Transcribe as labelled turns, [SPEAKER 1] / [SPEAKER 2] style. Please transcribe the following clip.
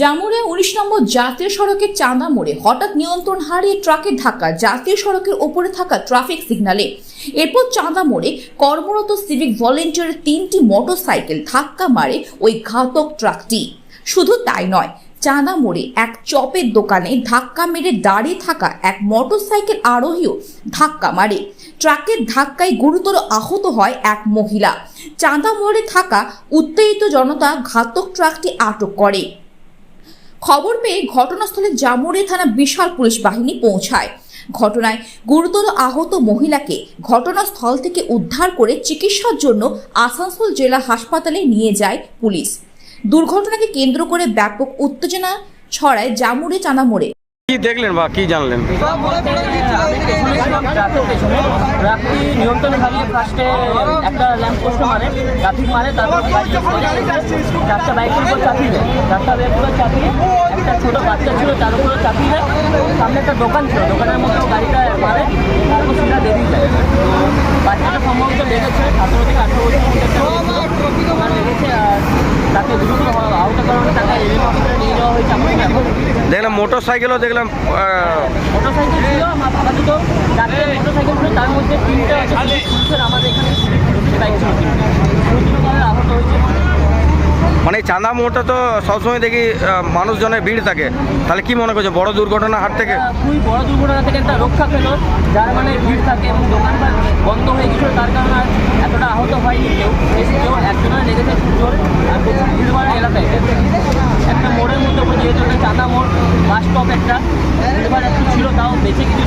[SPEAKER 1] জামুরে উনিশ নম্বর জাতীয় সড়কের চাঁদা মোড়ে হঠাৎ নিয়ন্ত্রণ হারিয়ে ট্রাকের ধাক্কা, জাতীয় সড়কের ওপরে থাকা ট্রাফিক সিগন্যালে এরপর চাঁদা মোড়ে কর্মরত সিভিক ভলেন্টিয়ারের তিনটি মোটরসাইকেল ধাক্কা মারে ওই ঘাতক ট্রাকটি। শুধু তাই নয়, চাঁদা মোড়ে এক চপের দোকানে ধাক্কা মেরে দাঁড়িয়ে থাকা এক মোটরসাইকেল আরোহীও ধাক্কা মারে। ট্রাকের ধাক্কায় গুরুতর আহত হয় এক মহিলা। চাঁদা মোড়ে থাকা উত্তেজিত জনতা ঘাতক ট্রাকটি আটক করে। খবর পেয়ে ঘটনাস্থলে জামুরে থানা বিশাল পুলিশ বাহিনী পৌঁছায়। ঘটনায় গুরুতর আহত মহিলাকে ঘটনাস্থল থেকে উদ্ধার করে চিকিৎসার জন্য আসানসোল জেলা হাসপাতালে নিয়ে যায় পুলিশ। দুর্ঘটনাকে কেন্দ্র করে ব্যাপক উত্তেজনা ছড়ায় জামুরে চানা মোড়ে।
[SPEAKER 2] কি দেখলেন বা কি জানলেন?
[SPEAKER 3] একটা ল্যাম্প পোস্ট বাইকের উপর চাপিয়ে একটা বাচ্চা ছিল, তার উপরে চাপিয়ে দেয়। সামনে একটা দোকান ছিল, দোকানের মধ্যে গাড়িটা বাচ্চাটা তাকে দ্রুত
[SPEAKER 2] দেখলাম মোটর সাইকেলও দেখলাম আহ,
[SPEAKER 3] মোটরসাইকেল ছিল আমার বাবা দুটো চারটে মোটরসাইকেল ছিল তার মধ্যে তিনটে আছে আমাদের এখানে বাইক ছিল আহত হয়েছে।
[SPEAKER 2] মানে চাঁদা মোড়টা তো সবসময় দেখি মানুষজনের ভিড় থাকে। তাহলে কি মনে করছ বড় দুর্ঘটনা হাট থেকে?
[SPEAKER 3] খুবই বড় দুর্ঘটনা থেকে একটা রক্ষা পেল যার মানে ভিড় থাকে এবং দোকানপাট বন্ধ হয়ে গেছিল তার কারণে আর এতটা আহত হয়নি কেউ। কেউ একজনের লেগেছে যেহেতু এটা চাঁদা মোড় বাস স্টপ একটা। এবার একটু ছিল তাও বেঁচে কিছু